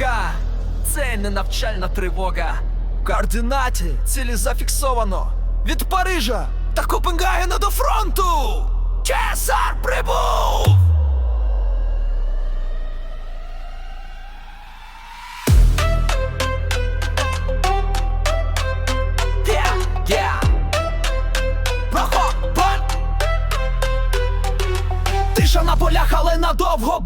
дорога, це не навчальна тривога. Координаті цілі зафіксовано від Парижа та Копенгагена до фронту. Кесар прибув! Тиша на полях, але надовго,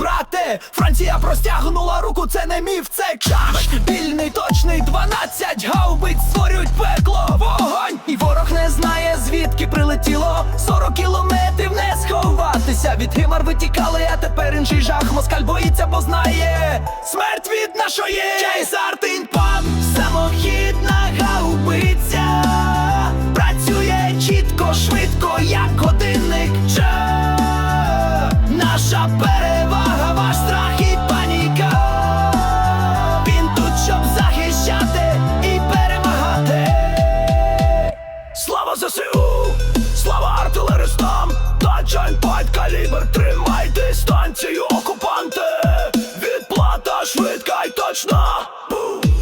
Франція простягнула руку, це не міф, це чаш. Більний, точний, 12 гаубиць створюють пекло, вогонь. І ворог не знає, звідки прилетіло. 40 кілометрів не сховатися. Від гимар витікали, а тепер інший жах. Москаль боїться, бо знає. Смерть від нашої Чайсар ЗСУ! Слава артилеристам! Та джойнпайт калібр, тримай дистанцію, окупанти! Відплата швидка й точна!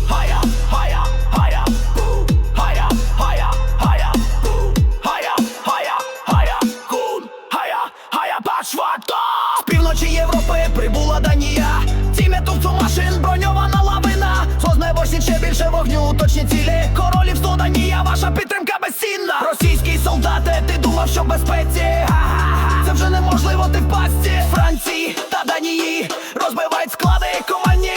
Хая, хая, хая, бу! Хая, хая, хая, бу! Хая, хая, хая, кун! Хая, хая, пашвата! Більше вогню, точні цілі. Королів сто Данія, ваша підтримка безцінна. Російський солдати, ти думав, що в безпеці. Це вже неможливо, ти в пастці. Франції та Данії. Розбивають склади, командні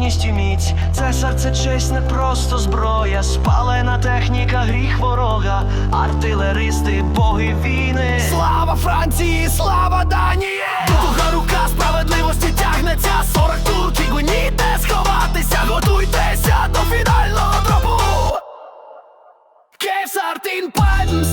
і міць Це серце честь не просто зброя, спалена техніка, гріх ворога, артилеристи, боги війни. Слава Франції, слава Данії! Друга рука справедливості тягнеться 40 турків, ніде сховатися, готуйтеся до фінального тропу! Кесар Тінпальм,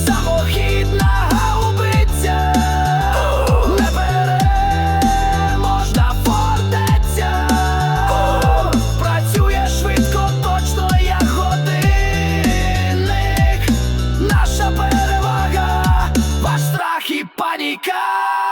і